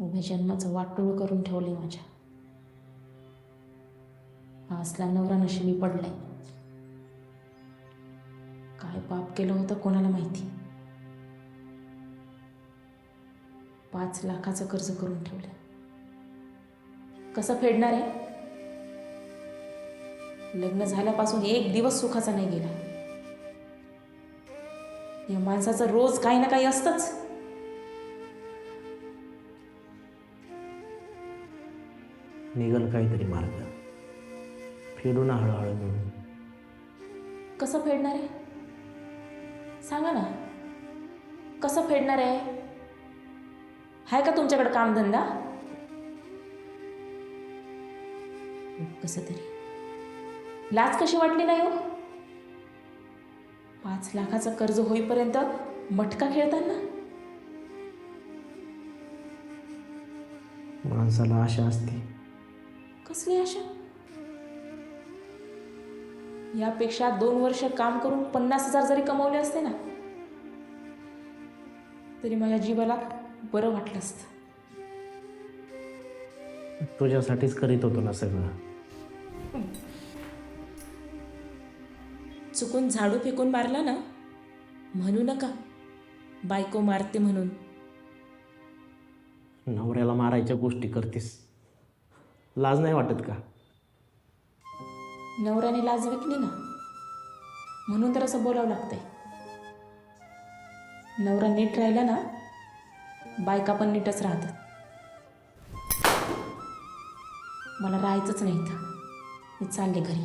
मी जन्माचं वाटोळ करून ठेवले माझ्या. हा असला नवरा नशिबी पडलाय. काय पाप केलं होतं कोणाला माहिती? पाच लाखाचं कर्ज करून ठेवलं कसं फेडणार आहे? लग्न झाल्यापासून एक दिवस सुखाचा नाही गेला. या माणसाचं रोज काही ना काही असतंच. निघल काहीतरी मार्ग. फेडू ना हळूहळू मिळून कसं फेडणार आहे? सांगा ना. कसं फेडणार आहे? आहे का तुमच्याकडे कामधंदा? कसं तरी. लाज कशी वाटली नाही हो? पाच लाखाचं कर्ज होईपर्यंत मटका खेळताना? माणसाला आशा असते. कसली आशा? यापेक्षा दोन वर्ष काम करून पन्नास हजार जरी कमवले असते ना तरी माझ्या जीवाला बरं वाटलं असतं. तुझ्यासाठीच करीत होतो ना सगळं. चुकून झाडू फेकून मारला ना म्हणू नका बायको मारते म्हणून. नवऱ्याला मारायच्या गोष्टी करतेस. लाज नाही वाटत का? नवऱ्याने लाज विकली ना? म्हणून तर असं बोलावं लागतंय. नवरा नीट राहिला ना बायका पण नीटच राहतात. मला राहायचंच नाही इथं. मी चालले घरी.